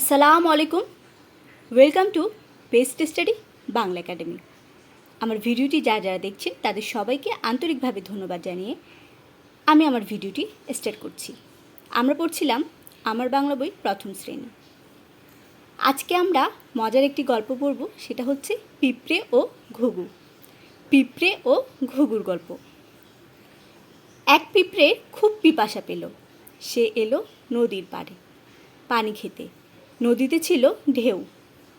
আসসালামু আলাইকুম। Welcome to best study Bangla academy আমার ভিডিওটি যারা যারা দেখছেন, তাদের সবাইকে আন্তরিকভাবে ধন্যবাদ জানিয়ে আমি আমার ভিডিওটি স্টার্ট করছি। আমরা পড়ছিলাম আমার বাংলা বই প্রথম শ্রেণি। আজকে আমরা মজার একটি গল্প পড়ব, সেটা হচ্ছে পিঁপড়ে ও ঘুঘু। পিঁপড়ে ও ঘুঘুর গল্প। এক পিঁপড়ে খুব পিপাসা পেল। সে এলো নদীর পাড়ে, পানি খেতে। নদীতে ছিল ঢেউ।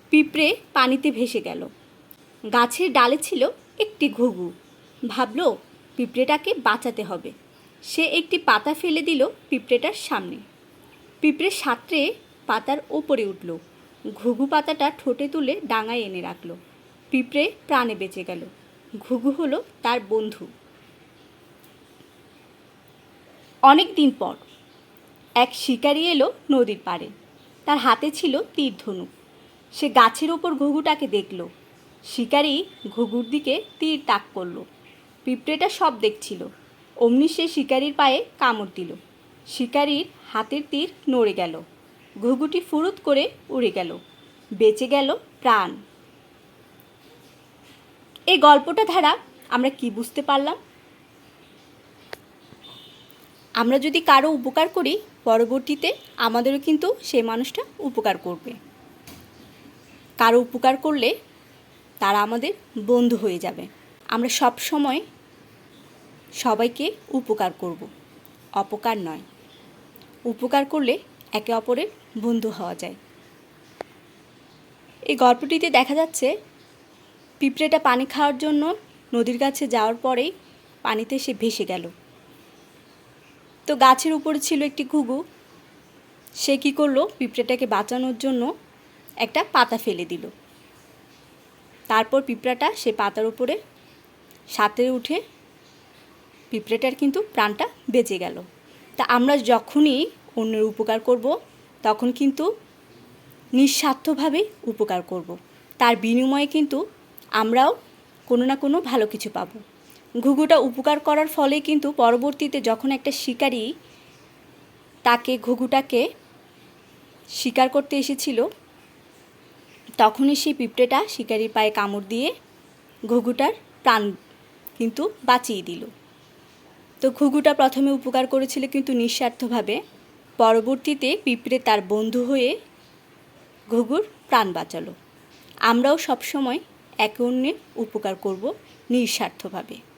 পিঁপড়ে পানিতে ভেসে গেল। গাছের ডালে ছিল একটি ঘুঘু। ভাবলো, পিঁপড়েটাকে বাঁচাতে হবে। সে একটি পাতা ফেলে দিল পিঁপড়েটার সামনে। পিঁপড়ে সাঁতরে পাতার ওপরে উঠল। ঘুঘু পাতাটা ঠোঁটে তুলে ডাঙায় এনে রাখল। পিঁপড়ে প্রাণে বেঁচে গেল। ঘুঘু হলো তার বন্ধু। অনেক দিন পর এক শিকারি এলো নদীর পাড়ে। তার হাতে ছিল তীর ধনুক সে গাছের ওপর ঘুঘুটাকে দেখল। শিকারি ঘুঘুর দিকে তীর তাক করল। পিঁপড়েটা সব দেখছিল। অমনি সে শিকারির পায়ে কামড় দিল। শিকারির হাতের তীর নড়ে গেল। ঘুঘুটি ফুরুত করে উড়ে গেল। বেঁচে গেল প্রাণ। এই গল্পটা ধারা আমরা কি বুঝতে পারলাম? আমরা যদি কারও উপকার করি, পরবর্তীতে আমাদেরও কিন্তু সেই মানুষটা উপকার করবে। কারও উপকার করলে তারা আমাদের বন্ধু হয়ে যাবে। আমরা সব সময় সবাইকে উপকার করব। অপকার নয়। উপকার করলে একে অপরের বন্ধু হওয়া যায়। এই গল্পটিতে দেখা যাচ্ছে, পিঁপড়েটা পানি খাওয়ার জন্য নদীর কাছে যাওয়ার পরেই পানিতে সে ভেসে গেল। তো গাছের উপরে ছিল একটি ঘুঘু। সে কী করল? পিঁপড়েটাকে বাঁচানোর জন্য একটা পাতা ফেলে দিল। তারপর পিঁপড়াটা সে পাতার উপরে সাঁতরে উঠে পিঁপড়েটার কিন্তু প্রাণটা বেঁচে গেল। তা আমরা যখনই অন্যের উপকার করব, তখন কিন্তু নিঃস্বার্থভাবে উপকার করব। তার বিনিময়ে কিন্তু আমরাও কোনো না কোনো ভালো কিছু পাবো। ঘুঘুটা উপকার করার ফলে কিন্তু পরবর্তীতে যখন একটা শিকারী তাকে, ঘুঘুটাকে শিকার করতে এসেছিল, তখনই সেই পিঁপড়েটা শিকারির পায়ে কামড় দিয়ে ঘুঘুটার প্রাণ কিন্তু বাঁচিয়ে দিল। তো ঘুঘুটা প্রথমে উপকার করেছিল কিন্তু নিঃস্বার্থভাবে। পরবর্তীতে পিঁপড়ে তার বন্ধু হয়ে ঘুঘুর প্রাণ বাঁচালো। আমরাও সবসময় একে অন্যের উপকার করব নিঃস্বার্থভাবে।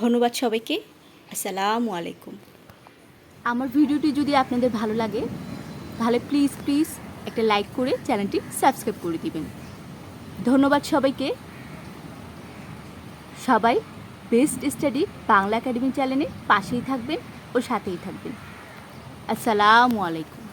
ধন্যবাদ সবাইকে। আসসালামু আলাইকুম। আমার ভিডিওটি যদি আপনাদের ভালো লাগে, তাহলে প্লিজ প্লিজ একটা লাইক করে চ্যানেলটি সাবস্ক্রাইব করে দিবেন। ধন্যবাদ সবাইকে। সবাই বেস্ট স্টাডি বাংলা একাডেমি চ্যানেলে পাশেই থাকবেন ও সাথেই থাকবেন। আসসালামু আলাইকুম।